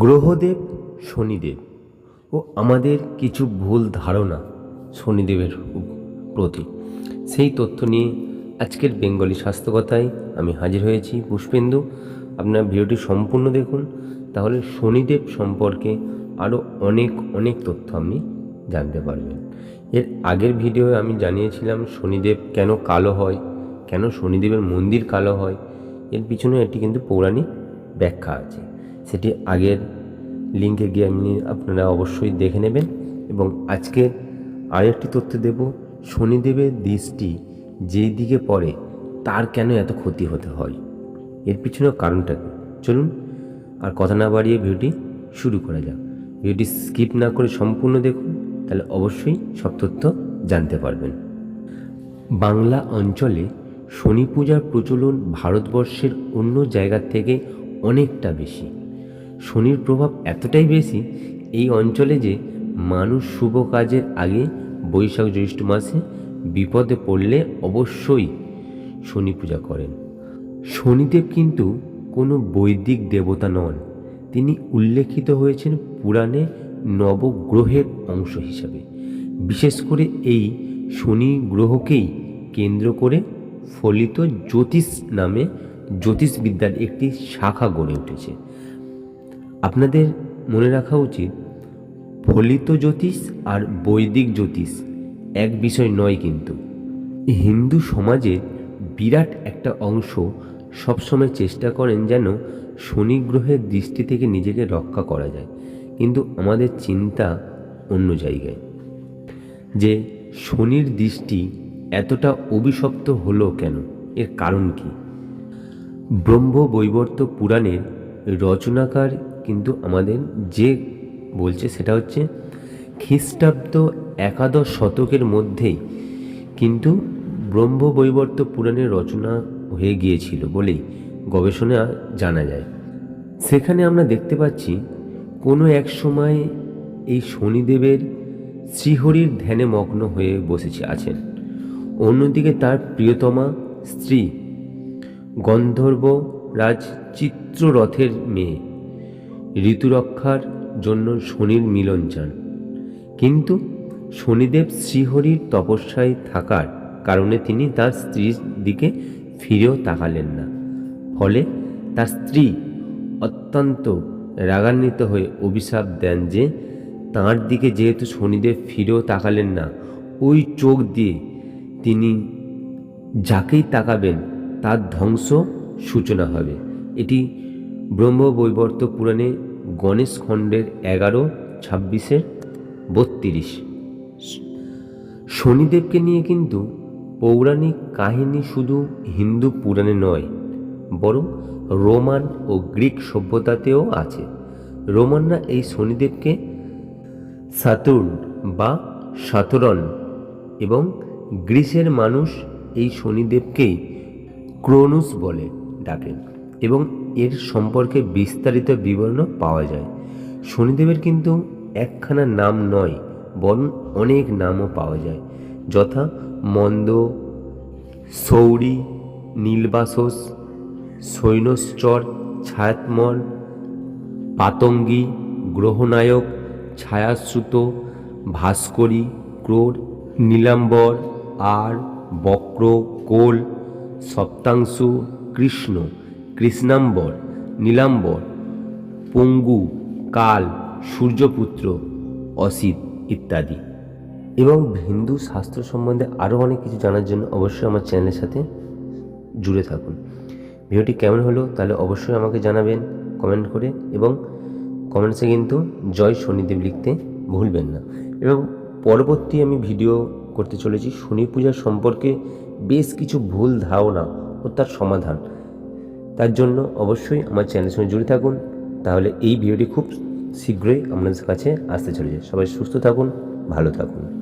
গ্রহদেব শনিদেব ও আমাদের কিছু ভুল ধারণা শনিদেবের প্রতি। সেই তথ্য নিয়ে আজকের বেঙ্গলি স্বাস্থ্যকথায় আমি হাজির হয়েছি পুষ্পেন্দু। আপনার ভিডিওটি সম্পূর্ণ দেখুন, তাহলে শনিদেব সম্পর্কে আরও অনেক অনেক তথ্য আপনি জানতে পারবেন। এর আগের ভিডিওয়ে আমি জানিয়েছিলাম শনিদেব কেন কালো হয়, কেন শনিদেবের মন্দির কালো হয়, এর পিছনে এটি কিন্তু পৌরাণিক ব্যাখ্যা আছে। সেটি আগের লিঙ্কে গিয়ে আপনি, আপনারা অবশ্যই দেখে নেবেন। এবং আজকে আরেকটি তথ্য দেব, শনিদেবের দৃষ্টি যেই দিকে পড়ে, তার কেন এত ক্ষতি হতে হয়? এর পিছনে কারণটা চলুন আর কথা না বাড়িয়ে ভিডিওটি শুরু করা যাক। ভিডিওটি স্কিপ না করে সম্পূর্ণ দেখুন, তাহলে অবশ্যই সব তথ্য জানতে পারবেন। বাংলা অঞ্চলে শনি পূজার প্রচলন ভারতবর্ষের অন্য জায়গার থেকে অনেকটা বেশি। শনির প্রভাব এতটাই বেশি এই অঞ্চলে যে মানুষ শুভ কাজের আগে বৈশাখ জ্যৈষ্ঠ মাসে বিপদে পড়লে অবশ্যই শনি পূজা করেন। শনিদেব কিন্তু কোনো বৈদিক দেবতা নন। তিনি উল্লেখিত হয়েছেন পুরাণে নবগ্রহের অংশ হিসাবে। বিশেষ করে এই শনি গ্রহকেই কেন্দ্র করে ফলিত জ্যোতিষ নামে জ্যোতিষবিদ্যার একটি শাখা গড়ে উঠেছে। আপনাদের মনে রাখা উচিত, ফলিত জ্যোতিষ আর বৈদিক জ্যোতিষ এক বিষয় নয় কিন্তু। হিন্দু সমাজে বিরাট একটা অংশ সবসময় চেষ্টা করেন যেন শনি গ্রহের দৃষ্টি থেকে নিজেকে রক্ষা করা যায়, কিন্তু আমাদের চিন্তা অন্য জায়গায়। যে শনির দৃষ্টি এতটা অভিশপ্ত হলো কেন? এর কারণ কি? ব্রহ্ম বৈবর্ত পুরাণের রচনাকার কিন্তু আমাদের যে বলছে সেটা হচ্ছে খ্রিস্টাব্দ একাদশ শতকের মধ্যেই কিন্তু ব্রহ্ম বৈবর্ত পুরাণের রচনা হয়ে গিয়েছিল বলেই গবেষণা জানা যায়। সেখানে আমরা দেখতে পাচ্ছি কোনো এক সময় এই শনিদেবের শ্রীহরির ধ্যানে মগ্ন হয়ে বসেছে, আছেন। অন্যদিকে তার প্রিয়তমা স্ত্রী গন্ধর্ব রাজ চিত্ররথের মেয়ে। ঋতুরক্ষার জন্য শনির মিলন চান। কিন্তু শনিদেব শ্রীহরির তপস্যায় থাকার কারণে তিনি তার স্ত্রীর দিকে ফিরেও তাকালেন না। ফলে তার স্ত্রী অত্যন্ত রাগান্বিত হয়ে অভিশাপ দেন যে তাঁর দিকে যেহেতু শনিদেব ফিরেও তাকালেন না, ওই চোখ দিয়ে তিনি যাকেই তাকাবেন তার ধ্বংস সূচনা হবে। এটি ব্রহ্ম বৈবর্ত পুরাণে গণেশ খণ্ডের এগারো ছাব্বিশের বত্রিশ। শনিদেবকে নিয়ে কিন্তু পৌরাণিক কাহিনী শুধু হিন্দু পুরাণে নয়, বরং রোমান ও গ্রিক সভ্যতাতেও আছে। রোমানরা এই শনিদেবকে সাতুর্ন বা সাতরন এবং গ্রিসের মানুষ এই শনিদেবকেই ক্রোনুস বলে ডাকেন। এবং এর সম্পর্কে বিস্তারিত বিবরণ পাওয়া যায়। শনিদেবের কিন্তু একখানা নাম নয়, বরং অনেক নামও পাওয়া যায়। যথা মন্দ, সৌরি, নীলবাসস, সৈন্যশ্চর ছায়াত্মন পাতঙ্গী, গ্রহনায়ক, ছায়াশ্রুত, ভাস্করী ক্রোড় নীলাম্বর, আর, বক্র, কোল, সপ্তাংশু, কৃষ্ণ। কৃষ্ণাম্বর, নীলাম্বর, পঙ্গু, কাল, সূর্যপুত্র, অসিত ইত্যাদি। এবং হিন্দু শাস্ত্র সম্বন্ধে আরও অনেক কিছু জানার জন্য অবশ্যই আমার চ্যানেলের সাথে জুড়ে থাকুন। ভিডিওটি কেমন হলো তাহলে অবশ্যই আমাকে জানাবেন কমেন্ট করে এবং কমেন্টসে কিন্তু জয় শনিদেব লিখতে ভুলবেন না। এবং পরবর্তী আমি ভিডিও করতে চলেছি শনি পূজা সম্পর্কে বেশ কিছু ভুল ধারণা ও তার সমাধান। তার জন্য অবশ্যই আমার চ্যানেলের সঙ্গে জুড়ে থাকুন। তাহলে এই ভিডিওটি খুব শীঘ্রই আপনাদের কাছে আসতে চলেছে। সবাই সুস্থ থাকুন, ভালো থাকুন।